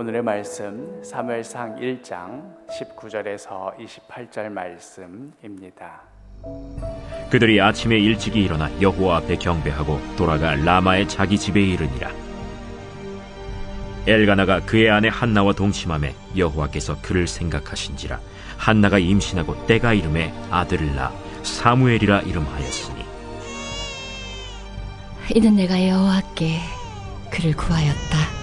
오늘의 말씀 사무엘상 1장 19절에서 28절 말씀입니다. 그들이 아침에 일찍이 일어나 여호와 앞에 경배하고 돌아가 라마의 자기 집에 이르니라. 엘가나가 그의 아내 한나와 동침함에 여호와께서 그를 생각하신지라 한나가 임신하고 때가 이름에 아들을 낳아 사무엘이라 이름하였으니 이는 내가 여호와께 그를 구하였다.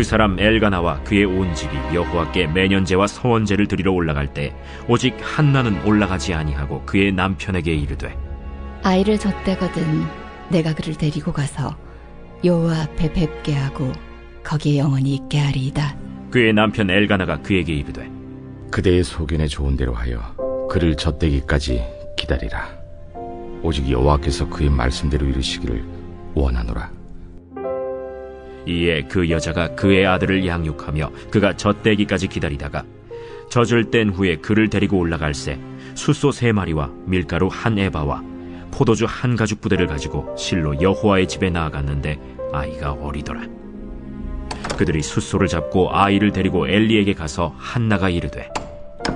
그 사람 엘가나와 그의 온 집이 여호와께 매년제와 서원제를 드리러 올라갈 때 오직 한나는 올라가지 아니하고 그의 남편에게 이르되 아이를 젖대거든 내가 그를 데리고 가서 여호와 앞에 뵙게 하고 거기에 영원히 있게 하리이다. 그의 남편 엘가나가 그에게 이르되 그대의 소견에 좋은 대로 하여 그를 젖대기까지 기다리라. 오직 여호와께서 그의 말씀대로 이루시기를 원하노라. 이에 그 여자가 그의 아들을 양육하며 그가 젖대기까지 기다리다가 젖을 뗀 후에 그를 데리고 올라갈새 숫소 세 마리와 밀가루 한 에바와 포도주 한 가죽 부대를 가지고 실로 여호와의 집에 나아갔는데 아이가 어리더라. 그들이 숫소를 잡고 아이를 데리고 엘리에게 가서 한나가 이르되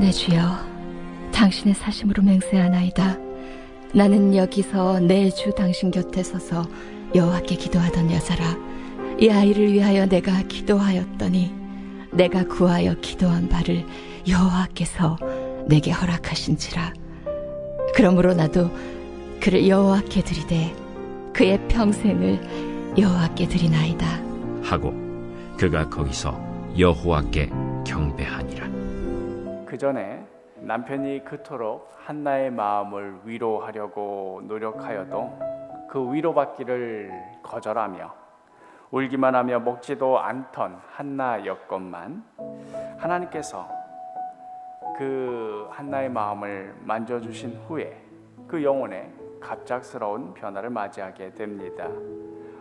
내 주여, 당신의 사심으로 맹세하나이다. 나는 여기서 내 주 당신 곁에 서서 여호와께 기도하던 여자라. 이 아이를 위하여 내가 기도하였더니 내가 구하여 기도한 바를 여호와께서 내게 허락하신지라. 그러므로 나도 그를 여호와께 드리되 그의 평생을 여호와께 드리나이다. 하고 그가 거기서 여호와께 경배하니라. 그 전에 남편이 그토록 한나의 마음을 위로하려고 노력하여도 그 위로받기를 거절하며 울기만 하며 먹지도 않던 한나였건만 하나님께서 그 한나의 마음을 만져주신 후에 그 영혼에 갑작스러운 변화를 맞이하게 됩니다.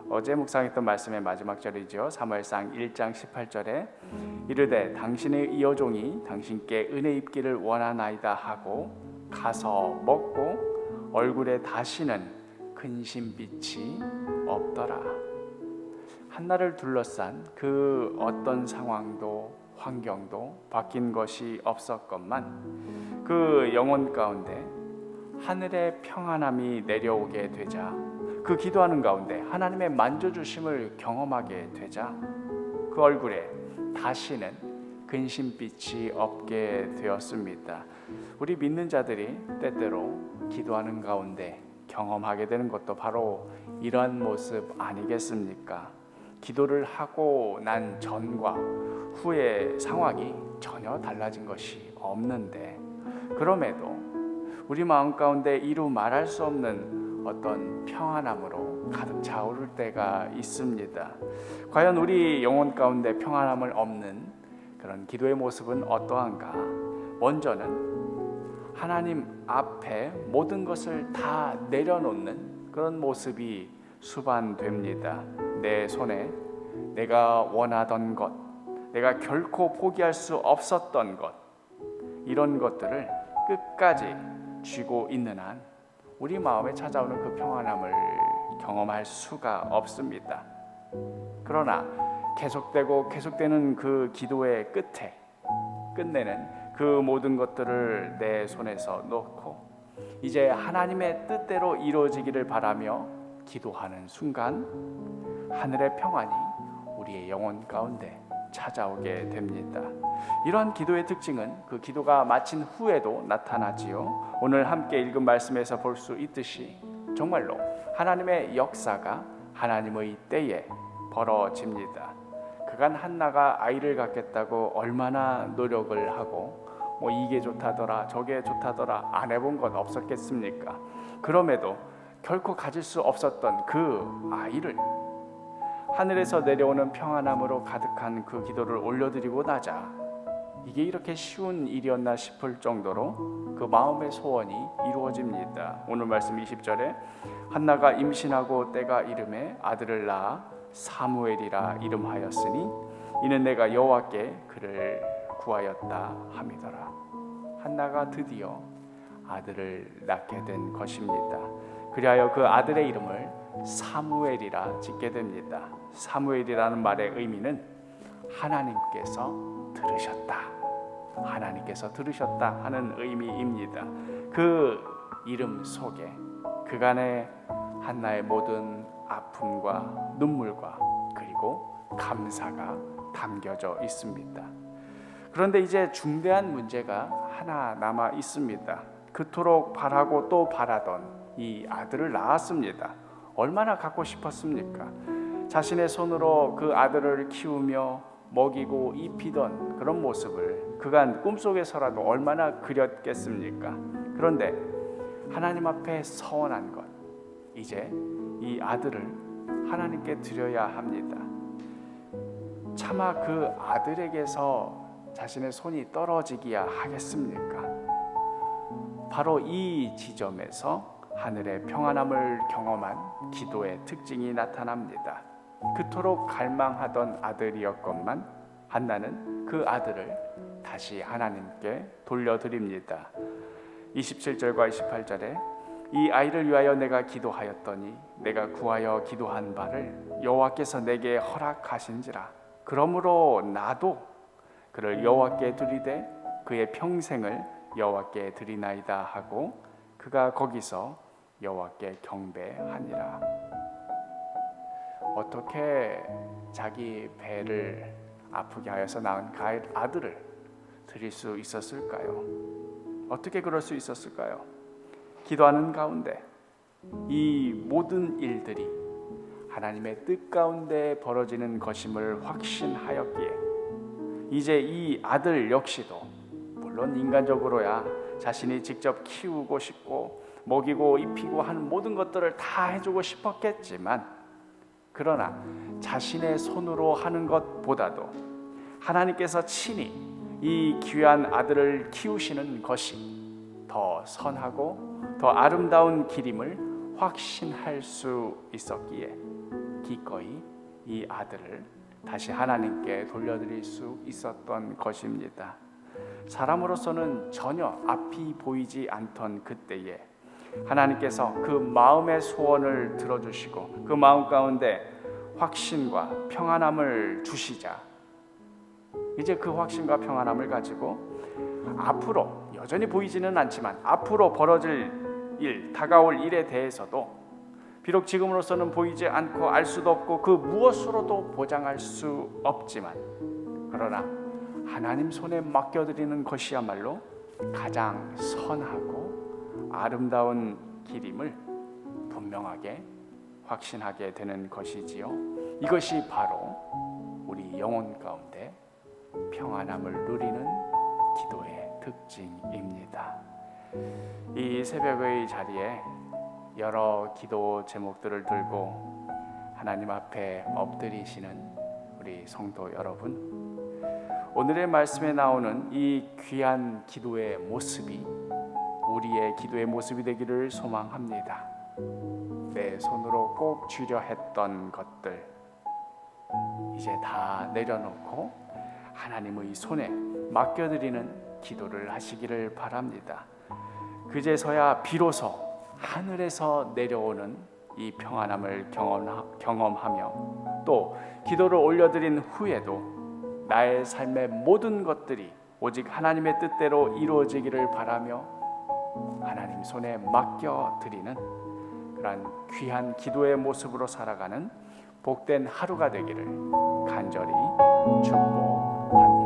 어제 묵상했던 말씀의 마지막 절이죠. 사무엘상 1장 18절에 이르되 당신의 이어종이 당신께 은혜 입기를 원하나이다 하고 가서 먹고 얼굴에 다시는 근심빛이 없더라. 한나를 둘러싼 그 어떤 상황도 환경도 바뀐 것이 없었건만 그 영혼 가운데 하늘의 평안함이 내려오게 되자 그 기도하는 가운데 하나님의 만져주심을 경험하게 되자 그 얼굴에 다시는 근심빛이 없게 되었습니다. 우리 믿는 자들이 때때로 기도하는 가운데 경험하게 되는 것도 바로 이러한 모습 아니겠습니까? 기도를 하고 난 전과 후의 상황이 전혀 달라진 것이 없는데 그럼에도 우리 마음 가운데 이루 말할 수 없는 어떤 평안함으로 가득 차오를 때가 있습니다. 과연 우리 영혼 가운데 평안함을 없는 그런 기도의 모습은 어떠한가? 먼저는 하나님 앞에 모든 것을 다 내려놓는 그런 모습이 수반됩니다. 내 손에 내가 원하던 것, 내가 결코 포기할 수 없었던 것, 이런 것들을 끝까지 쥐고 있는 한 우리 마음에 찾아오는 그 평안함을 경험할 수가 없습니다. 그러나 계속되고 계속되는 그 기도의 끝에 끝내는 그 모든 것들을 내 손에서 놓고 이제 하나님의 뜻대로 이루어지기를 바라며 기도하는 순간 하늘의 평안이 우리의 영혼 가운데 찾아오게 됩니다. 이러한 기도의 특징은 그 기도가 마친 후에도 나타나지요. 오늘 함께 읽은 말씀에서 볼 수 있듯이 정말로 하나님의 역사가 하나님의 때에 벌어집니다. 그간 한나가 아이를 갖겠다고 얼마나 노력을 하고 뭐 이게 좋다더라 저게 좋다더라 안 해본 건 없었겠습니까? 그럼에도 결코 가질 수 없었던 그 아이를 하늘에서 내려오는 평안함으로 가득한 그 기도를 올려드리고 나자 이게 이렇게 쉬운 일이었나 싶을 정도로 그 마음의 소원이 이루어집니다. 오늘 말씀 20절에 한나가 임신하고 때가 이름에 아들을 낳아 사무엘이라 이름하였으니 이는 내가 여호와께 그를 구하였다 함이더라. 한나가 드디어 아들을 낳게 된 것입니다. 그리하여 그 아들의 이름을 사무엘이라 짓게 됩니다. 사무엘이라는 말의 의미는 하나님께서 들으셨다. 하나님께서 들으셨다 하는 의미입니다. 그 이름 속에 그간의 한나의 모든 아픔과 눈물과 그리고 감사가 담겨져 있습니다. 그런데 이제 중대한 문제가 하나 남아 있습니다. 그토록 바라고 또 바라던 이 아들을 낳았습니다. 얼마나 갖고 싶었습니까? 자신의 손으로 그 아들을 키우며 먹이고 입히던 그런 모습을 그간 꿈속에서라도 얼마나 그렸겠습니까? 그런데 하나님 앞에 서원한 것 이제 이 아들을 하나님께 드려야 합니다. 차마 그 아들에게서 자신의 손이 떨어지기야 하겠습니까? 바로 이 지점에서 하늘의 평안함을 경험한 기도의 특징이 나타납니다. 그토록 갈망하던 아들이었건만 한나는 그 아들을 다시 하나님께 돌려드립니다. 27절과 28절에 이 아이를 위하여 내가 기도하였더니 내가 구하여 기도한 바를 여호와께서 내게 허락하신지라 그러므로 나도 그를 여호와께 드리되 그의 평생을 여호와께 드리나이다 하고 그가 거기서 여호와께 경배하니라 어떻게 자기 배를 아프게 하여서 낳은 가일 아들을 드릴 수 있었을까요? 어떻게 그럴 수 있었을까요? 기도하는 가운데 이 모든 일들이 하나님의 뜻 가운데 벌어지는 것임을 확신하였기에 이제 이 아들 역시도 물론 인간적으로야 자신이 직접 키우고 싶고 먹이고 입히고 하는 모든 것들을 다 해주고 싶었겠지만 그러나 자신의 손으로 하는 것보다도 하나님께서 친히 이 귀한 아들을 키우시는 것이 더 선하고 더 아름다운 길임을 확신할 수 있었기에 기꺼이 이 아들을 다시 하나님께 돌려드릴 수 있었던 것입니다. 사람으로서는 전혀 앞이 보이지 않던 그때에 하나님께서 그 마음의 소원을 들어주시고 그 마음 가운데 확신과 평안함을 주시자. 이제 그 확신과 평안함을 가지고 앞으로 여전히 보이지는 않지만 앞으로 벌어질 일, 다가올 일에 대해서도 비록 지금으로서는 보이지 않고 알 수도 없고 그 무엇으로도 보장할 수 없지만 그러나 하나님 손에 맡겨드리는 것이야말로 가장 선하고 아름다운 길임을 분명하게 확신하게 되는 것이지요. 이것이 바로 우리 영혼 가운데 평안함을 누리는 기도의 특징입니다. 이 새벽의 자리에 여러 기도 제목들을 들고 하나님 앞에 엎드리시는 우리 성도 여러분, 오늘의 말씀에 나오는 이 귀한 기도의 모습이 우리의 기도의 모습이 되기를 소망합니다. 내 손으로 꼭 쥐려 했던 것들 이제 다 내려놓고 하나님의 손에 맡겨드리는 기도를 하시기를 바랍니다. 그제서야 비로소 하늘에서 내려오는 이 평안함을 경험하- 경험하며 또 기도를 올려드린 후에도 나의 삶의 모든 것들이 오직 하나님의 뜻대로 이루어지기를 바라며 하나님 손에 맡겨 드리는 그러한 귀한 기도의 모습으로 살아가는 복된 하루가 되기를 간절히 축원합니다.